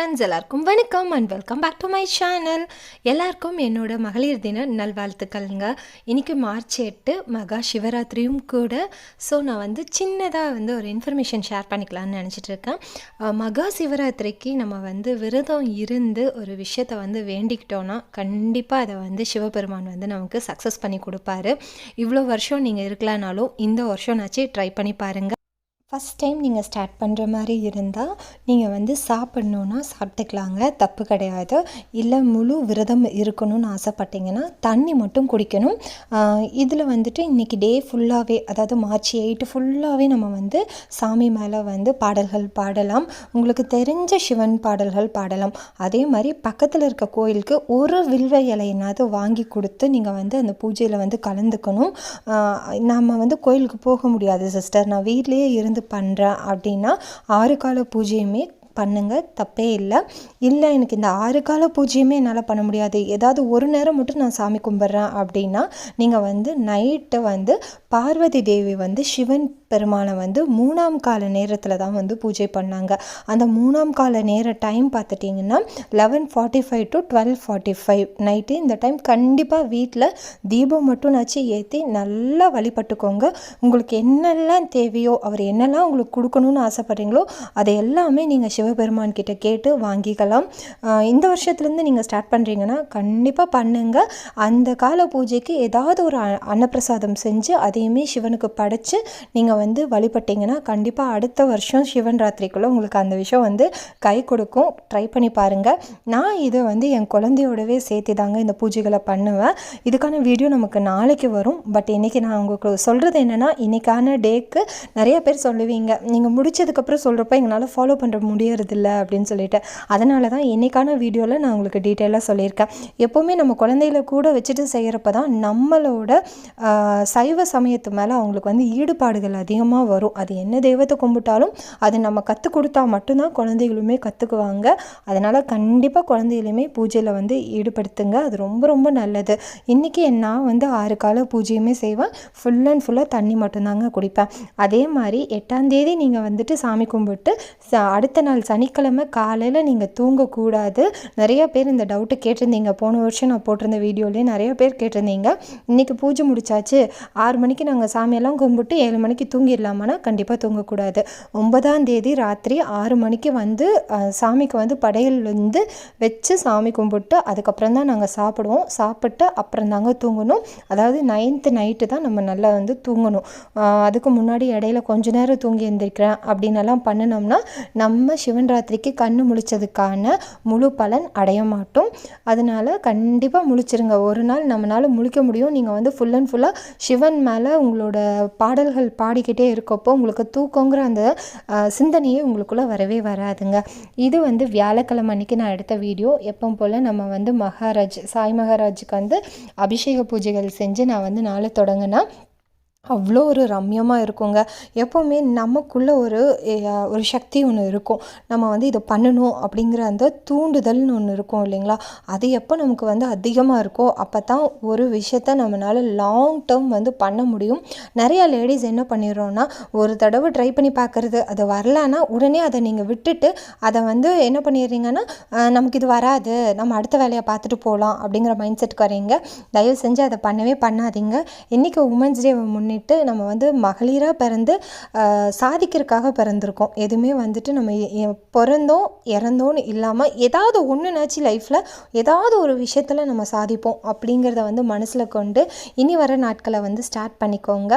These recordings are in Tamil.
ஃப்ரெண்ட்ஸ் எல்லாருக்கும் வணக்கம் and welcome back to my channel எல்லாருக்கும் என்னோட மகளிர் தின நல்வாழ்த்துக்கள்ங்க. இன்றைக்கி மார்ச் எட்டு மகா சிவராத்திரியும் கூட. ஸோ நான் வந்து சின்னதாக வந்து ஒரு இன்ஃபர்மேஷன் ஷேர் பண்ணிக்கலாம்னு நினச்சிட்டு இருக்கேன். மகா சிவராத்திரிக்கு நம்ம வந்து விரதம் இருந்து ஒரு விஷயத்தை வந்து வேண்டிக்கிட்டோன்னா கண்டிப்பாக அதை வந்து சிவபெருமான் வந்து நமக்கு சக்ஸஸ் பண்ணி கொடுப்பாரு. இவ்வளோ வருஷம் நீங்கள் இருக்கலானாலும் இந்த வருஷம்னாச்சு ட்ரை பண்ணி பாருங்கள் ஃபஸ்ட் டைம் நீங்கள் ஸ்டார்ட் பண்ணுற மாதிரி இருந்தால் நீங்கள் வந்து சாப்பிட்ணுன்னா சாப்பிட்டுக்கலாங்க. தப்பு கிடையாது. இல்லை முழு விரதம் இருக்கணும்னு ஆசைப்பட்டீங்கன்னா தண்ணி மட்டும் குடிக்கணும். இதில் வந்துட்டு இன்றைக்கி டே ஃபுல்லாகவே அதாவது மார்ச் எயிட்டு ஃபுல்லாகவே நம்ம வந்து சாமி மேலே வந்து பாடல்கள் பாடலாம். உங்களுக்கு தெரிஞ்ச சிவன் பாடல்கள் பாடலாம். அதே மாதிரி பக்கத்தில் இருக்க கோயிலுக்கு ஒரு வில்வ இலையினாவது வாங்கி கொடுத்து நீங்கள் வந்து அந்த பூஜையில் வந்து கலந்துக்கணும். நம்ம வந்து கோயிலுக்கு போக முடியாது சிஸ்டர் நான் வீட்லேயே இருந்து பண்ணுறேன் அப்படின்னா ஆறு கால பூஜையுமே பண்ணுங்க தப்பே இல்லை. இல்லை எனக்கு இந்த ஆறு கால பூஜையுமே என்னால் பண்ண முடியாது. ஏதாவது ஒரு நேரம் மட்டும் நான் சாமி கும்பிட்றேன் அப்படின்னா நீங்கள் வந்து நைட்டு வந்து பார்வதி தேவி வந்து சிவன் பெருமானை வந்து மூணாம் கால நேரத்தில் தான் வந்து பூஜை பண்ணாங்க. அந்த மூணாம் கால நேர டைம் பார்த்துட்டிங்கன்னா eleven forty five to twelve forty five night இந்த டைம் கண்டிப்பாக வீட்டில் தீபம் மட்டும் நச்சு ஏற்றி நல்லா வழிபட்டுக்கோங்க. உங்களுக்கு என்னெல்லாம் தேவையோ அவர் என்னெல்லாம் உங்களுக்கு கொடுக்கணும்னு ஆசைப்பட்றீங்களோ அதை எல்லாமே நீங்கள் சிவபெருமான் கிட்ட கேட்டு வாங்கிக்கலாம். இந்த வருஷத்துலேருந்து நீங்கள் ஸ்டார்ட் பண்ணுறீங்கன்னா கண்டிப்பாக பண்ணுங்கள் அந்த கால பூஜைக்கு ஏதாவது ஒரு அ- அன்னப்பிரசாதம் செஞ்சு அதையுமே சிவனுக்கு படைச்சு நீங்கள் வந்து வழிபட்டீங்கன்னா கண்டிப்பாக அடுத்த வருஷம் சிவன் ராத்திரிக்குள்ளே உங்களுக்கு அந்த விஷயம் வந்து கை கொடுக்கும். ட்ரை பண்ணி பாருங்கள் நான் இதை வந்து என் குழந்தையோடவே சேர்த்து தாங்க இந்த பூஜைகளை பண்ணுவேன். இதுக்கான வீடியோ நமக்கு நாளைக்கு வரும். பட் இன்றைக்கி நான் உங்களுக்கு சொல்கிறது என்னென்னா இன்றைக்கான டேக்கு நிறைய பேர் சொல்லுவீங்க. நீங்கள் முடிச்சதுக்கப்புறம் சொல்கிறப்ப எங்களால் ஃபாலோ பண்ணுற முடியறதில்ல அப்படின்னு சொல்லிட்டு. அதனால தான் இன்றைக்கான வீடியோவில் நான் உங்களுக்கு டீட்டெயிலாக சொல்லியிருக்கேன். எப்போவுமே நம்ம குழந்தையில கூட வச்சுட்டு செய்கிறப்ப தான் நம்மளோட சைவ சமயத்து மேலே அவங்களுக்கு வந்து ஈடுபாடுகள் அதிகமாக வரும். அது என்ன தெய்வத்தை கும்பிட்டாலும் அது நம்ம கற்றுக் கொடுத்தா மட்டும்தான் குழந்தைகளுமே கற்றுக்குவாங்க அதனால் கண்டிப்பாக குழந்தைகளையுமே பூஜையில் வந்து ஈடுபடுத்துங்க. அது ரொம்ப ரொம்ப நல்லது. இன்றைக்கி நான் வந்து ஆறு கால பூஜையுமே செய்வேன். ஃபுல் அண்ட் ஃபுல்லாக தண்ணி மட்டும்தாங்க குடிப்பேன். அதே மாதிரி எட்டாந்தேதி நீங்கள் வந்துட்டு சாமி கும்பிட்டு அடுத்த நாள் சனிக்கிழமை காலையில் நீங்கள் தூங்கக்கூடாது. நிறைய பேர் இந்த டவுட்டு கேட்டிருந்தீங்க. போன வருஷம் நான் போட்டிருந்த வீடியோலேயே நிறைய பேர் கேட்டிருந்தீங்க. இன்றைக்கி பூஜை முடிச்சாச்சு. ஆறு மணிக்கு நாங்கள் சாமியெல்லாம் கும்பிட்டு ஏழு மணிக்கு தூங்கிடலாமான்னா கண்டிப்பாக தூங்கக்கூடாது. ஒன்பதாம் தேதி ராத்திரி ஆறு மணிக்கு வந்து சாமிக்கு வந்து படையல் வந்து வச்சு சாமி கும்பிட்டு அதுக்கப்புறம் தான் நாங்கள் சாப்பிடுவோம். சாப்பிட்டு அப்புறம் தாங்க தூங்கணும். அதாவது நைன்த்து நைட்டு தான் நம்ம நல்லா வந்து தூங்கணும். அதுக்கு முன்னாடி இடையில கொஞ்ச நேரம் தூங்கி எழுந்திருக்கிறேன் அப்படின்னு பண்ணினோம்னா நம்ம சிவன் ராத்திரிக்கு கண்ணு முழிச்சதுக்கான முழு பலன் அடைய மாட்டோம். அதனால் கண்டிப்பாக முழிச்சிருங்க. ஒரு நாள் நம்மளால் முழிக்க முடியும். நீங்கள் வந்து ஃபுல் அண்ட் ஃபுல்லாக சிவன் மேலே உங்களோட பாடல்கள் பண்ணிக்கிட்டே இருக்கப்போ உங்களுக்கு தூக்கங்கிற அந்த சிந்தனையே உங்களுக்குள்ளே வரவே வராதுங்க. இது வந்து வியாழக்கிழமை அன்னைக்கு நான் எடுத்த வீடியோ. எப்போ போல் நம்ம வந்து மகாராஜ் சாய் மகாராஜுக்கு வந்து அபிஷேக பூஜைகள் செஞ்சு நான் வந்து நாளை தொடங்கினா அவ்வளோ ஒரு ரம்யமாக இருக்குங்க. எப்போவுமே நமக்குள்ளே ஒரு ஒரு சக்தி ஒன்று இருக்கும். நம்ம வந்து இதை பண்ணணும் அப்படிங்கிற அந்த தூண்டுதல்னு ஒன்று இருக்கும் இல்லைங்களா? அது எப்போ நமக்கு வந்து அதிகமாக இருக்கோ அப்போ தான் ஒரு விஷயத்த நம்மளால் லாங் டேர்ம் வந்து பண்ண முடியும். நிறையா லேடிஸ் என்ன பண்ணிடுறோன்னா ஒரு தடவை ட்ரை பண்ணி பார்க்குறது அது வரலன்னா உடனே அதை நீங்கள் விட்டுட்டு அதை வந்து என்ன பண்ணிடுறீங்கன்னா நமக்கு இது வராது நம்ம அடுத்த வேலையை பார்த்துட்டு போகலாம் அப்படிங்கிற மைண்ட் செட்டுக்கு வரீங்க. தயவு செஞ்சு அதை பண்ணவே பண்ணாதீங்க. இன்றைக்கி உமன்ஸ் டேவை முன்னிட்டு நம்ம வந்து மகளிராக பிறந்து சாதிக்கிறதுக்காக பிறந்திருக்கோம். எதுவுமே வந்துட்டு நம்ம பிறந்தோம் இறந்தோன்னு இல்லாமல் ஏதாவது ஒன்றுனாச்சு லைஃப்பில் ஏதாவது ஒரு விஷயத்தில் நம்ம சாதிப்போம் அப்படிங்கிறத வந்து மனசில் கொண்டு இனி வர நாட்களை வந்து ஸ்டார்ட் பண்ணிக்கோங்க.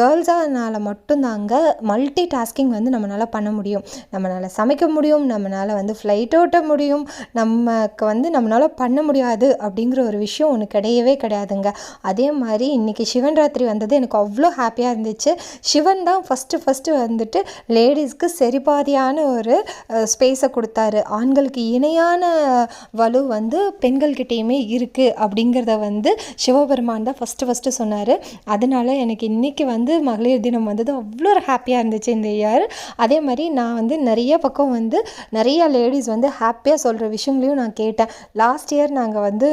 கேர்ள்ஸானால மட்டும்தாங்க மல்டி டாஸ்கிங் வந்து நம்மளால் பண்ண முடியும். நம்மளால் சமைக்க முடியும் நம்மளால் வந்து ஃப்ளைட் ஓட்ட முடியும் நமக்கு வந்து நம்மளால் பண்ண முடியாது அப்படிங்கிற ஒரு விஷயம் ஒன்று கிடையவே கிடையாதுங்க. அதே மாதிரி இன்றைக்கி சிவன் ராத்திரி வந்தது எனக்கு அவ்வளோ ஹாப்பியாக இருந்துச்சு. சிவன் தான் ஃபஸ்ட்டு ஃபஸ்ட்டு வந்துட்டு லேடிஸ்க்கு சரிபாதியான ஒரு ஸ்பேஸை கொடுத்தாரு. ஆண்களுக்கு இணையான வலு வந்து பெண்கள்கிட்டேயுமே இருக்குது அப்படிங்கிறத வந்து சிவபெருமான் தான் ஃபஸ்ட்டு ஃபஸ்ட்டு சொன்னார். அதனால எனக்கு இன்றைக்கி வந்து மகளிர் தினம் வந்தது அவ்வளோ ஒரு ஹாப்பியாக இருந்துச்சு இந்த இயர் அதே மாதிரி நான் வந்து நிறைய பக்கம் வந்து நிறைய லேடிஸ் வந்து ஹாப்பியாக சொல்கிற விஷயங்களையும் நான் கேட்டேன். லாஸ்ட் இயர் நாங்கள் வந்து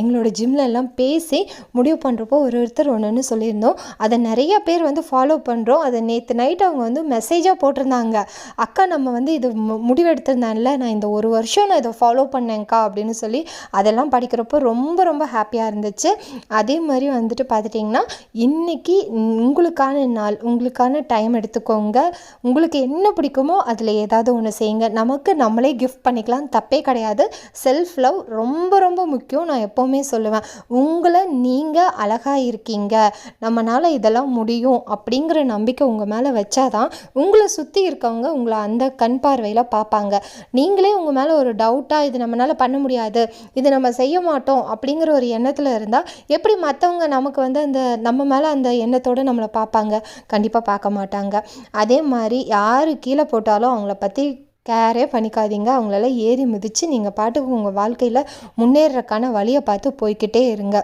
எங்களோட ஜிம்ல எல்லாம் பேசி முடிவு பண்ணுறப்போ ஒரு ஒருத்தர் ஒன்று ஒன்று சொல்லியிருந்தோம். அதை நிறைய பேர் வந்து ஃபாலோ பண்ணுறோம் அதை நேற்று நைட் அவங்க வந்து மெசேஜாக போட்டிருந்தாங்க. அக்கா நம்ம வந்து இது மு- முடிவெடுத்திருந்தேன்ல நான் இந்த ஒரு வருஷம் நான் இதை ஃபாலோ பண்ணேன்க்கா அப்படின்னு சொல்லி அதெல்லாம் படிக்கிறப்போ ரொம்ப ரொம்ப ஹாப்பியாக இருந்துச்சு. அதே மாதிரி வந்துட்டு பார்த்துட்டிங்கன்னா இன்றைக்கி உங்களுக்கான நாள் உங்களுக்கான டைம் எடுத்துக்கோங்க. உங்களுக்கு என்ன பிடிக்குமோ அதில் ஏதாவது ஒன்று செய்யுங்க. நமக்கு நம்மளே கிஃப்ட் பண்ணிக்கலாம். தப்பே கிடையாது. செல்ஃப் லவ் ரொம்ப ரொம்ப முக்கியம். நான் எப்போவுமே சொல்லுவேன். உங்களை நீங்கள் அழகாக இருக்கீங்க. நம்ம என்னால் இதெல்லாம் முடியும் அப்படிங்கிற நம்பிக்கை உங்கள் மேலே வச்சாதான் உங்களை சுற்றி இருக்கவங்க உங்களை அந்த கண் பார்வையில் பார்ப்பாங்க. நீங்களே உங்கள் மேலே ஒரு டவுட்டாக இது நம்மளால் பண்ண முடியாது இது நம்ம செய்ய மாட்டோம் அப்படிங்கிற ஒரு எண்ணத்தில் இருந்தால் எப்படி மற்றவங்க நமக்கு வந்து அந்த நம்ம மேலே அந்த எண்ணத்தோடு நம்மளை பார்ப்பாங்க? கண்டிப்பாக பார்க்க மாட்டாங்க. அதே மாதிரி யார் கீழே போட்டாலும் அவங்கள பற்றி கேரே பண்ணிக்காதீங்க. அவங்களெல்லாம் ஏறி மிதித்து நீங்கள் பாட்டுக்கு உங்கள் வாழ்க்கையில் முன்னேறக்கான வழியை பார்த்து போய்கிட்டே இருங்க.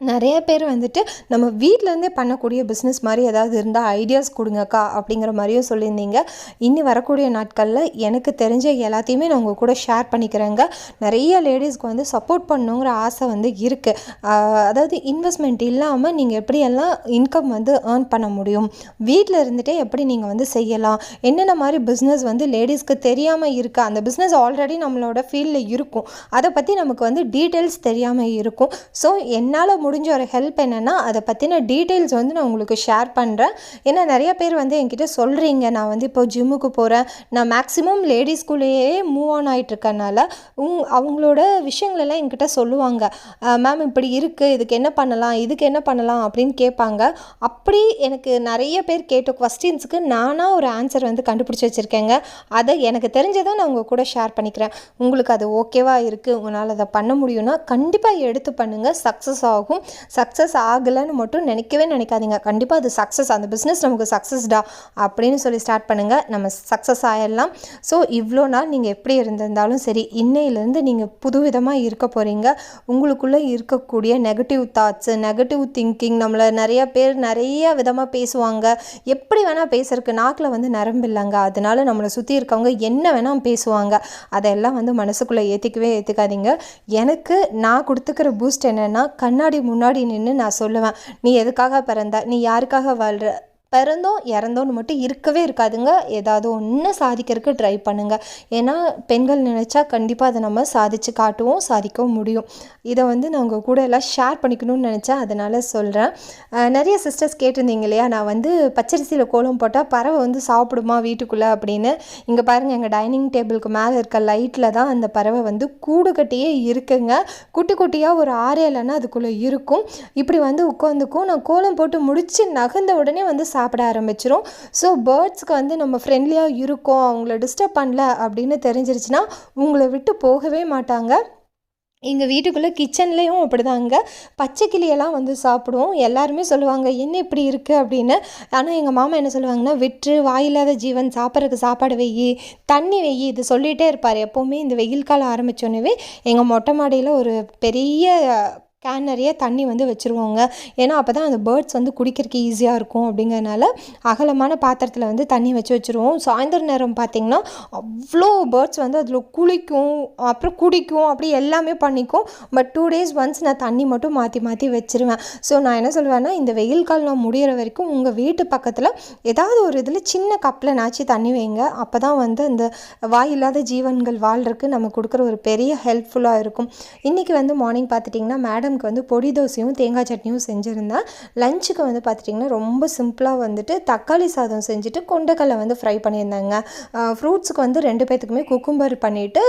நிறைய பேர் வந்துட்டு நம்ம வீட்டிலேருந்தே பண்ணக்கூடிய பிஸ்னஸ் மாதிரி ஏதாவது இருந்தால் ஐடியாஸ் கொடுங்கக்கா அப்படிங்கிற மாதிரியும் சொல்லியிருந்தீங்க. இனி வரக்கூடிய நாட்களில் எனக்கு தெரிஞ்ச எல்லாத்தையுமே நான் உங்கள் கூட ஷேர் பண்ணிக்கிறேங்க. நிறைய லேடிஸ்க்கு வந்து சப்போர்ட் பண்ணணுங்கிற ஆசை வந்து இருக்குது அதாவது இன்வெஸ்ட்மெண்ட் இல்லாமல் நீங்கள் எப்படியெல்லாம் இன்கம் வந்து ஏர்ன் பண்ண முடியும்? வீட்டில் இருந்துகிட்டே எப்படி நீங்கள் வந்து செய்யலாம்? என்னென்ன மாதிரி பிஸ்னஸ் வந்து லேடிஸ்க்கு தெரியாமல் இருக்குது அந்த பிஸ்னஸ் ஆல்ரெடி நம்மளோட ஃபீல்டில் இருக்கும். அதை பற்றி நமக்கு வந்து டீட்டெயில்ஸ் தெரியாமல் இருக்கும். ஸோ என்னால் முடிஞ்ச ஒரு ஹெல்ப் என்னென்னா அதை பற்றின டீட்டெயில்ஸ் வந்து நான் உங்களுக்கு ஷேர் பண்ணுறேன் ஏன்னா நிறைய பேர் வந்து என்கிட்ட சொல்கிறீங்க நான் வந்து இப்போ ஜிம்முக்கு போகிறேன் நான் மேக்ஸிமம் லேடிஸ்குள்ளேயே மூவ் ஆன் ஆகிட்டு இருக்கனால உங் அவங்களோட விஷயங்களெல்லாம் என்கிட்ட சொல்லுவாங்க. மேம் இப்படி இருக்குது இதுக்கு என்ன பண்ணலாம் இதுக்கு என்ன பண்ணலாம்? அப்படின்னு கேட்பாங்க. அப்படி எனக்கு நிறைய பேர் கேட்ட கொஸ்டின்ஸுக்கு நானாக ஒரு ஆன்சர் வந்து கண்டுபிடிச்சி வச்சுருக்கேங்க. அதை எனக்கு தெரிஞ்சதை நான் உங்கள் கூட ஷேர் பண்ணிக்கிறேன். உங்களுக்கு அது ஓகேவாக இருக்குது உங்களால் அதை பண்ண முடியும்னா கண்டிப்பாக எடுத்து பண்ணுங்கள் சக்ஸஸ் ஆகும். சக்ஸஸ் ஆகலைன்னு மட்டும் நினைக்கவே நினைக்காதீங்க. கண்டிப்பாக அது சக்ஸஸ் அந்த பிஸ்னஸ் நமக்கு சக்ஸஸ்டா அப்படின்னு சொல்லி ஸ்டார்ட் பண்ணுங்கள் நம்ம சக்ஸஸ் ஆயிடலாம். ஸோ இவ்வளோ நாள் நீங்கள் எப்படி இருந்திருந்தாலும் சரி இன்னையிலேருந்து நீங்கள் புதுவிதமாக இருக்க போகிறீங்க உங்களுக்குள்ளே இருக்கக்கூடிய நெகட்டிவ் தாட்ஸு நெகட்டிவ் திங்கிங் நம்மளை நிறைய பேர் நிறைய விதமாக பேசுவாங்க. எப்படி வேணால் பேசுறதுக்கு நாக்கில் வந்து நரம்பு இல்லைங்க. அதனால நம்மளை சுற்றி இருக்கவங்க என்ன வேணால் பேசுவாங்க. அதெல்லாம் வந்து மனசுக்குள்ளே ஏற்றிக்கவே ஏற்றுக்காதீங்க எனக்கு நான் கொடுத்துக்கிற பூஸ்ட் என்னென்னா கண்ணாடி முன்னாடி நின்று நான் சொல்லுவேன். நீ எதுக்காக பிறந்த? நீ யாருக்காக வாழ்கிற பிறந்தோம் இறந்தோன்னு மட்டும் இருக்கவே இருக்காதுங்க. ஏதாவது ஒன்று சாதிக்கிறதுக்கு ட்ரை பண்ணுங்கள் ஏன்னா பெண்கள் நினச்சா கண்டிப்பாக அதை நம்ம சாதிச்சு காட்டுவோம் சாதிக்கவும் முடியும். இதை வந்து நான் உங்கள் கூட எல்லாம் ஷேர் பண்ணிக்கணும்னு நினச்சேன். அதனால் சொல்கிறேன் நிறைய சிஸ்டர்ஸ் கேட்டிருந்தீங்க இல்லையா? நான் வந்து பச்சரிசியில் கோலம் போட்டால் பறவை வந்து சாப்பிடுமா வீட்டுக்குள்ளே அப்படின்னு. இங்கே பாருங்கள் எங்கள் டைனிங் டேபிளுக்கு மேலே இருக்க லைட்டில் தான் அந்த பறவை வந்து கூடு கட்டியே இருக்குங்க. குட்டி குட்டியாக ஒரு ஆறு இல்லைன்னா அதுக்குள்ளே இருக்கும். இப்படி வந்து உட்காந்துக்கும். நான் கோலம் போட்டு முடித்து நகர்ந்த உடனே வந்து சாப்பிட ஆரம்பிச்சிரும். ஸோ பேர்ட்ஸ்க்கு வந்து நம்ம ஃப்ரெண்ட்லியாக இருக்கோம் அவங்கள டிஸ்டர்ப் பண்ணல அப்படின்னு தெரிஞ்சிருச்சுன்னா உங்களை விட்டு போகவே மாட்டாங்க. எங்கள் வீட்டுக்குள்ளே கிச்சன்லேயும் அப்படிதாங்க பச்சை கிளியெல்லாம் வந்து சாப்பிடுவோம். எல்லாருமே சொல்லுவாங்க என்ன இப்படி இருக்குது அப்படின்னு. ஆனால் எங்கள் மாமா என்ன சொல்லுவாங்கன்னா விற்று வாயில்லாத ஜீவன் சாப்பிட்றதுக்கு சாப்பாடு வெயி தண்ணி வெயி இது சொல்லிகிட்டே இருப்பார். எப்போவுமே இந்த வெயில் காலம் ஆரம்பித்தோன்னே எங்கள் மொட்டை மாடியில் ஒரு பெரிய கேன் நிறைய தண்ணி வந்து வச்சுருவோங்க. ஏன்னா அப்போ தான் அந்த பேர்ட்ஸ் வந்து குடிக்கிறதுக்கு ஈஸியாக இருக்கும் அப்படிங்கறனால அகலமான பாத்திரத்தில் வந்து தண்ணி வச்சு வச்சுருவோம். சாயந்தர நேரம் பார்த்திங்கன்னா அவ்வளோ பேர்ட்ஸ் வந்து அதில் குளிக்கும் அப்புறம் குடிக்கும் அப்படி எல்லாமே பண்ணிக்கும். பட் டூ டேஸ் ஒன்ஸ் நான் தண்ணி மட்டும் மாற்றி மாற்றி வச்சுருவேன். ஸோ நான் என்ன சொல்லுவேன்னா இந்த வெயில் காலம் முடிகிற வரைக்கும் உங்கள் வீட்டு பக்கத்தில் ஏதாவது ஒரு இதில் சின்ன கப்பில் நாச்சு தண்ணி வைங்க. அப்போ தான் வந்து அந்த வாயில்லாத ஜீவன்கள் வாழ்றதுக்கு நம்ம கொடுக்குற ஒரு பெரிய ஹெல்ப்ஃபுல்லாக இருக்கும். இன்றைக்கி வந்து மார்னிங் பார்த்துட்டிங்கன்னா மேடம் மேடம்க்கு வந்து பொடி தோசையும் தேங்காய் சட்னியும் செஞ்சுருந்தேன் லஞ்சுக்கு வந்து பார்த்துட்டிங்கன்னா ரொம்ப சிம்பிளாக வந்துட்டு தக்காளி சாதம் செஞ்சுட்டு கொண்டைக்கடலை வந்து ஃப்ரை பண்ணியிருந்தாங்க. ஃப்ரூட்ஸுக்கு வந்து ரெண்டு பேர்த்துக்குமே குக்கும்பர் பண்ணிவிட்டு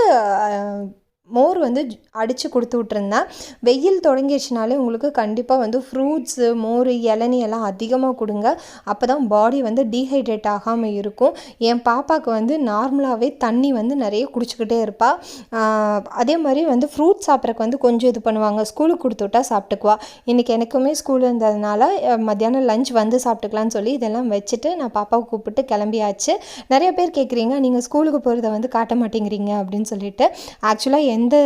மோர் வந்து அடித்து கொடுத்து விட்ருந்தேன் வெயில் தொடங்கிடுச்சுனாலே உங்களுக்கு கண்டிப்பாக வந்து ஃப்ரூட்ஸு மோர் இளநீ எல்லாம் அதிகமாக கொடுங்க. அப்போ தான் பாடி வந்து டீஹைட்ரேட் ஆகாமல் இருக்கும். என் பாப்பாவுக்கு வந்து நார்மலாகவே தண்ணி வந்து நிறைய குடிச்சிக்கிட்டே இருப்பாள் அதே மாதிரி வந்து ஃப்ரூட் சாப்பிட்றக்கு வந்து கொஞ்சம் இது பண்ணுவாங்க. ஸ்கூலுக்கு கொடுத்து விட்டா சாப்பிட்டுக்குவா. இன்றைக்கி எனக்குமே ஸ்கூல் இருந்ததுனால மத்தியானம் லஞ்ச் வந்து சாப்பிட்டுக்கலாம்னு சொல்லி இதெல்லாம் வச்சுட்டு நான் பாப்பாவை கூப்பிட்டு கிளம்பியாச்சு. நிறைய பேர் கேட்குறீங்க நீங்கள் ஸ்கூலுக்கு போகிறத வந்து காட்ட மாட்டேங்கிறீங்க அப்படின்னு சொல்லிட்டு. ஆக்சுவலாக எந்த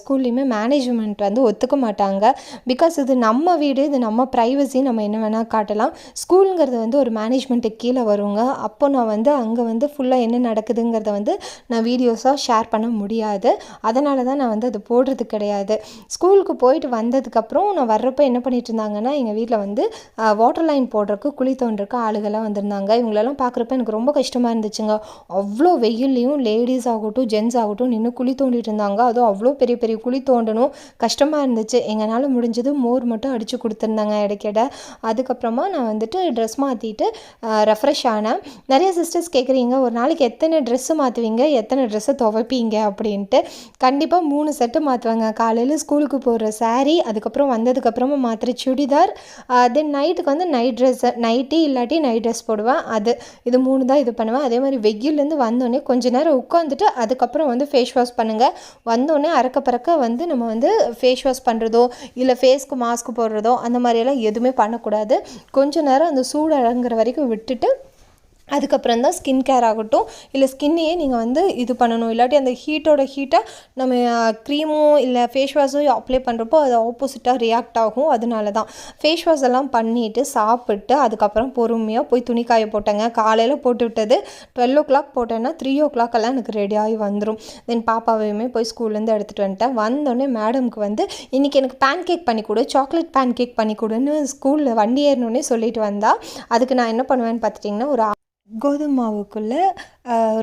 ஸ்கூல்லையுமே மேனேஜ்மெண்ட் வந்து ஒத்துக்க மாட்டாங்க. பிகாஸ் இது நம்ம வீடு இது நம்ம ப்ரைவசி நம்ம என்ன வேணால் காட்டலாம். ஸ்கூலுங்கிறது வந்து ஒரு மேனேஜ்மெண்ட்டுக்கு கீழே வருங்க. அப்போ நான் வந்து அங்கே வந்து ஃபுல்லாக என்ன நடக்குதுங்கிறத வந்து நான் வீடியோஸாக ஷேர் பண்ண முடியாது. அதனால தான் நான் வந்து அது போடுறது கிடையாது. ஸ்கூலுக்கு போயிட்டு வந்ததுக்கப்புறம் நான் வர்றப்போ என்ன பண்ணிட்டு இருந்தாங்கன்னா எங்கள் வீட்டில் வந்து வாட்டர் லைன் போடுறக்கு குழி தோன்றக்கு ஆளுகள்லாம் வந்திருந்தாங்க. இவங்களெல்லாம் பார்க்குறப்ப எனக்கு ரொம்ப கஷ்டமாக இருந்துச்சுங்க. அவ்வளோ வெயில்லையும் லேடிஸ் ஆகட்டும் ஜென்ஸ் ஆகட்டும் நின்று குழி தோண்டிட்டு இருந்தாங்க. அதுவும் அவ்வளோ பெரிய பெரிய குழி தோண்டணும். கஷ்டமாக இருந்துச்சு. எங்களால் முடிஞ்சது மோர் மட்டும் அடித்து கொடுத்துருந்தாங்க இடைக்கிட. அதுக்கப்புறமா நான் வந்துட்டு ட்ரெஸ் மாற்றிட்டு ரெஃப்ரெஷ் ஆனேன். நிறைய சிஸ்டர்ஸ் கேட்குறீங்க ஒரு நாளைக்கு எத்தனை ட்ரெஸ்ஸு மாற்றுவீங்க எத்தனை ட்ரெஸ்ஸை துவைப்பீங்க? அப்படின்ட்டு. கண்டிப்பாக மூணு செட்டு மாற்றுவேங்க காலையில் ஸ்கூலுக்கு போடுற சாரீ அதுக்கப்புறம் வந்ததுக்கப்புறமா மாற்றுற சுடிதார் தென் நைட்டுக்கு வந்து நைட் ட்ரெஸ்ஸு நைட்டி இல்லாட்டி நைட் ட்ரெஸ் போடுவேன். அது இது மூணு தான் இது பண்ணுவேன். அதே மாதிரி வெயிலேருந்து வந்தோடனே கொஞ்ச நேரம் உட்காந்துட்டு அதுக்கப்புறம் வந்து ஃபேஸ் வாஷ் பண்ணுங்கள் வந்தோடனே அறக்க பறக்க வந்து நம்ம வந்து ஃபேஸ் வாஷ் பண்ணுறதோ இல்லை ஃபேஸ்க்கு மாஸ்க் போடுறதோ அந்த மாதிரியெல்லாம் எதுவுமே பண்ணக்கூடாது. கொஞ்ச நேரம் அந்த சூடு அடங்குற வரைக்கும் விட்டுட்டு அதுக்கப்புறம் தான் ஸ்கின் கேர் ஆகட்டும். இல்லை ஸ்கின்னையே நீங்கள் வந்து இது பண்ணணும். இல்லாட்டி அந்த ஹீட்டோட ஹீட்டை நம்ம க்ரீமோ இல்லை ஃபேஸ் வாஷோ அப்ளை பண்ணுறப்போ அது ஆப்போசிட்டாக ரியாக்ட் ஆகும். அதனால தான். ஃபேஸ் வாஷ் எல்லாம் பண்ணிவிட்டு சாப்பிட்டு அதுக்கப்புறம் பொறுமையாக போய் துணி காய போட்டேங்க. காலையில் போட்டு விட்டது. டுவெல் ஓ கிளாக் போட்டேன்னா த்ரீ ஓ கிளாக் எல்லாம் எனக்கு ரெடி ஆகி வந்துடும் தென் பாப்பாவையுமே போய் ஸ்கூல்லேருந்து எடுத்துகிட்டு வந்துட்டேன். வந்தோடனே மேடம்க்கு வந்து இன்றைக்கி எனக்கு பேன் கேக் பண்ணி கொடு சாக்லேட் பேன் கேக் பண்ணி கொடுன்னு ஸ்கூலில் வண்டி ஏறணுன்னே சொல்லிட்டு வந்தால் அதுக்கு நான் என்ன பண்ணுவேன்னு பார்த்துட்டிங்கன்னா ஒரு கோதுமை மாவுக்குள்ளே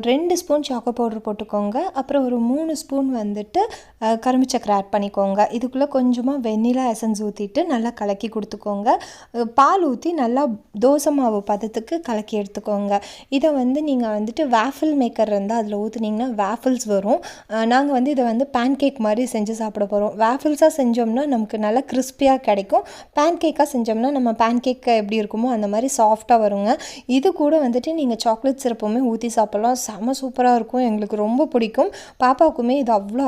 ரெண்டு ஸ்பூன் சாக்கோ பவுடர் போட்டுக்கோங்க. அப்புறம் ஒரு மூணு ஸ்பூன் வந்துட்டு கரும்பு சக்கரை ஆட் பண்ணிக்கோங்க. இதுக்குள்ளே கொஞ்சமாக வெண்ணிலா எசன்ஸ் ஊற்றிட்டு நல்லா கலக்கி கொடுத்துக்கோங்க. பால் ஊற்றி நல்லா தோசை மாவு பதத்துக்கு கலக்கி எடுத்துக்கோங்க. இதை வந்து நீங்கள் வந்துட்டு வேஃபிள் மேக்கர் இருந்தால் அதில் ஊற்றுனீங்கன்னா வேஃபிள்ஸ் வரும். நாங்கள் வந்து இதை வந்து பேன் கேக் மாதிரி செஞ்சு சாப்பிட போகிறோம் வேஃபிள்ஸாக செஞ்சோம்னா நமக்கு நல்லா கிறிஸ்பியாக கிடைக்கும். பேன் கேக்காக செஞ்சோம்னா நம்ம பேன் கேக் எப்படி இருக்குமோ அந்த மாதிரி சாஃப்டாக வருங்க. இது கூட வந்துட்டு நீங்கள் சாக்லேட் சிறப்புமே ஊற்றி சாப்பிட்லாம். செம சூப்பராக இருக்கும். எங்களுக்கு ரொம்ப பிடிக்கும். பாப்பாவுக்குமே இது அவ்வளோ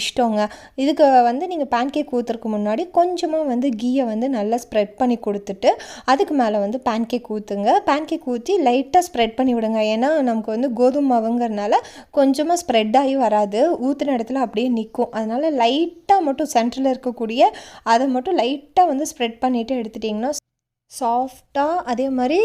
இஷ்டங்க. இதுக்கு வந்து நீங்கள் பேன் கேக் ஊற்றுறதுக்கு முன்னாடி கொஞ்சமாக வந்து கீயை வந்து நல்லா ஸ்ப்ரெட் பண்ணி கொடுத்துட்டு அதுக்கு மேலே வந்து பேன் கேக் ஊற்றுங்க பேன் கேக் ஊற்றி லைட்டாக ஸ்ப்ரெட் பண்ணி விடுங்க. ஏன்னா நமக்கு வந்து கோதுமை மாவுங்கிறனால கொஞ்சமாக ஸ்ப்ரெட் ஆகி வராது. ஊற்றின இடத்துல அப்படியே நிற்கும் அதனால் லைட்டாக மட்டும் சென்டரில் இருக்கக்கூடிய அதை மட்டும் லைட்டாக வந்து ஸ்ப்ரெட் பண்ணிவிட்டு எடுத்துட்டிங்கன்னா சாஃப்டாக அதே மாதிரி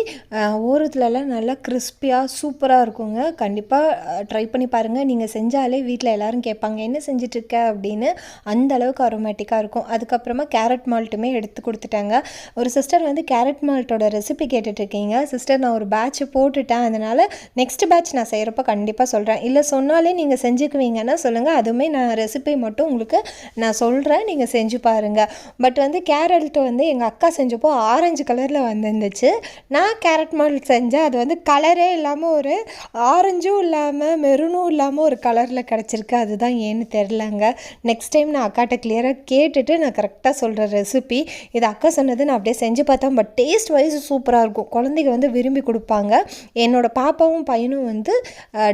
ஓரத்துலலாம் நல்லா கிறிஸ்பியாக சூப்பராக இருக்குங்க. கண்டிப்பாக ட்ரை பண்ணி பாருங்கள் நீங்கள் செஞ்சாலே வீட்டில் எல்லோரும் கேட்பாங்க என்ன செஞ்சிட்ருக்க? அப்படின்னு அந்த அளவுக்கு அரோமேட்டிக்காக இருக்கும். அதுக்கப்புறமா கேரட் மால்ட்டுமே எடுத்து கொடுத்துட்டாங்க. ஒரு சிஸ்டர் வந்து கேரட் மால்ட்டோட ரெசிபி கேட்டுட்ருக்கீங்க. சிஸ்டர் நான் ஒரு பேட்ச் போட்டுட்டேன். அதனால் நெக்ஸ்ட் பேட்ச் நான் செய்கிறப்ப கண்டிப்பாக சொல்கிறேன் இல்லை சொன்னாலே நீங்கள் செஞ்சுக்குவீங்கன்னா சொல்லுங்கள் அதுவுமே நான் ரெசிபி மட்டும் உங்களுக்கு நான் சொல்கிறேன் நீங்கள் செஞ்சு பாருங்கள் பட் வந்து கேரட் வந்து எங்கள் அக்கா செஞ்சப்போ ஆரஞ்சு கலர் கலரில் வந்துருந்துச்சு. நான் கேரட் மாடல் செஞ்சேன். அது வந்து கலரே இல்லாமல் ஒரு ஆரஞ்சும் இல்லாமல் மெரூனும் இல்லாமல் ஒரு கலரில் கிடச்சிருக்கு. அதுதான் ஏன்னு தெரிலங்க நெக்ஸ்ட் டைம் நான் அக்காட்ட கிளியராக கேட்டுட்டு நான் கரெக்டாக சொல்கிற ரெசிபி இது அக்கா சொன்னது நான் அப்படியே செஞ்சு பார்த்தேன். பட் டேஸ்ட் வைஸ் சூப்பராக இருக்கும். குழந்தைங்க வந்து விரும்பி கொடுப்பாங்க. என்னோடய பாப்பாவும் பையனும் வந்து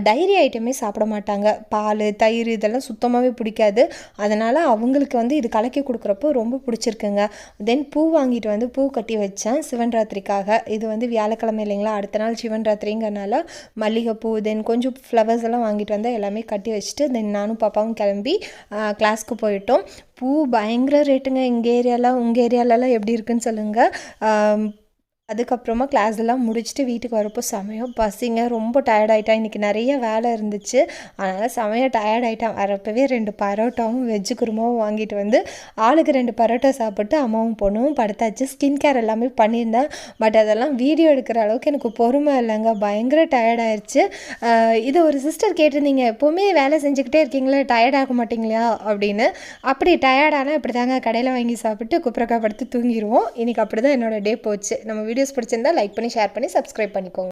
டைரி ஐட்டமே சாப்பிட மாட்டாங்க. பால் தயிர் இதெல்லாம் சுத்தமாகவே பிடிக்காது. அதனால் அவங்களுக்கு வந்து இது கலக்கி கொடுக்குறப்போ ரொம்ப பிடிச்சிருக்குங்க. தென் பூ வாங்கிட்டு வந்து பூ கட்டி வச்சு வச்சேன். சிவன் ராத்திரிக்காக இது வந்து வியாழக்கிழமை இல்லைங்களா? அடுத்த நாள் சிவன் ராத்திரிங்கிறனால மல்லிகைப்பூ தென் கொஞ்சம் ஃப்ளவர்ஸ் எல்லாம் வாங்கிட்டு வந்தால் எல்லாமே கட்டி வச்சுட்டு தென் நானும் பாப்பாவும் கிளம்பி கிளாஸ்க்கு போயிட்டோம். பூ பயங்கர ரேட்டுங்க எங்கள் ஏரியாலாம் உங்கள் ஏரியாலலாம் எப்படி இருக்குன்னு சொல்லுங்கள் அதுக்கப்புறமா கிளாஸ் எல்லாம் முடிச்சுட்டு வீட்டுக்கு வரப்போ செமையாக பசிங்க. ரொம்ப டயர்ட் ஆகிட்டேன் இன்றைக்கி நிறைய வேலை இருந்துச்சு. அதனால் செமையாக டயர்ட் ஆகிட்டேன் வரப்பவே ரெண்டு பரோட்டாவும் வெஜ்ஜு குருமாவும் வாங்கிட்டு வந்து ஆளுக்கு ரெண்டு பரோட்டா சாப்பிட்டு அம்மாவும் பொண்ணும் படுத்தாச்சு. ஸ்கின் கேர் எல்லாமே பண்ணியிருந்தேன். பட் அதெல்லாம் வீடியோ எடுக்கிற அளவுக்கு எனக்கு பொறுமை இல்லைங்க. பயங்கர டயர்ட் ஆயிடுச்சு இது ஒரு சிஸ்டர் கேட்டிருந்தீங்க எப்போவுமே வேலை செஞ்சுக்கிட்டே இருக்கீங்களா டயர்ட் ஆக மாட்டீங்களா? அப்படின்னு. அப்படி டயர்டானால் இப்படி தாங்க கடையில் வாங்கி சாப்பிட்டு குப்புறக்கா படுத்து தூங்கிடுவோம் இன்றைக்கி அப்படி தான் என்னோட டே போச்சு. நம்ம வீடியோஸ் பிடிச்சிருந்தா லைக் பண்ணி ஷேர் பண்ணி சப்ஸ்கிரைப் பண்ணிக்கோங்க.